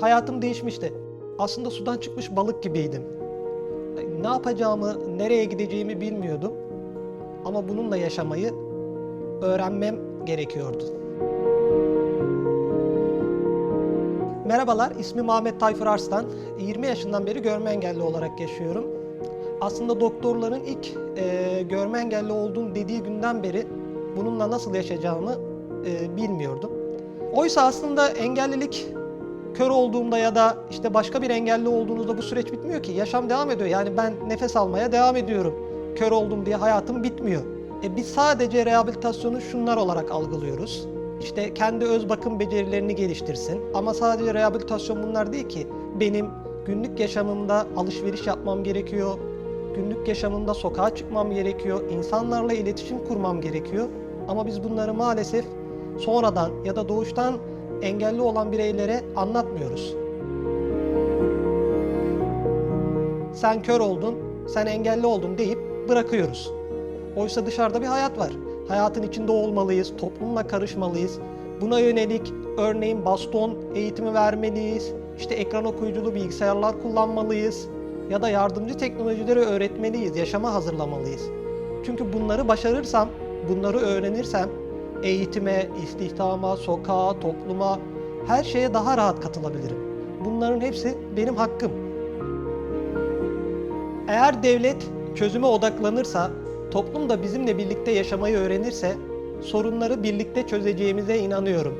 hayatım değişmişti. Aslında sudan çıkmış balık gibiydim. Ne yapacağımı, nereye gideceğimi bilmiyordum. Ama bununla yaşamayı öğrenmem gerekiyordu. Merhabalar, ismim Ahmet Tayfur Arslan. 20 yaşından beri görme engelli olarak yaşıyorum. Aslında doktorların ilk e, görme engelli olduğum dediği günden beri bununla nasıl yaşayacağımı e, bilmiyordum. Oysa aslında engellilik kör olduğumda ya da işte başka bir engelli olduğunuzda bu süreç bitmiyor ki. Yaşam devam ediyor. Yani ben nefes almaya devam ediyorum. Kör oldum diye hayatım bitmiyor. E biz sadece rehabilitasyonu şunlar olarak algılıyoruz. İşte kendi öz bakım becerilerini geliştirsin. Ama sadece rehabilitasyon bunlar değil ki. Benim günlük yaşamımda alışveriş yapmam gerekiyor. Günlük yaşamımda sokağa çıkmam gerekiyor. insanlarla iletişim kurmam gerekiyor. Ama biz bunları maalesef sonradan ya da doğuştan engelli olan bireylere anlatmıyoruz. Sen kör oldun, sen engelli oldun deyip bırakıyoruz. Oysa dışarıda bir hayat var. Hayatın içinde olmalıyız, toplumla karışmalıyız. Buna yönelik örneğin baston eğitimi vermeliyiz. İşte ekran okuyuculu bilgisayarlar kullanmalıyız. Ya da yardımcı teknolojileri öğretmeliyiz, yaşama hazırlamalıyız. Çünkü bunları başarırsam, bunları öğrenirsem eğitime, istihdama, sokağa, topluma, her şeye daha rahat katılabilirim. Bunların hepsi benim hakkım. Eğer devlet çözüme odaklanırsa, toplum da bizimle birlikte yaşamayı öğrenirse sorunları birlikte çözeceğimize inanıyorum.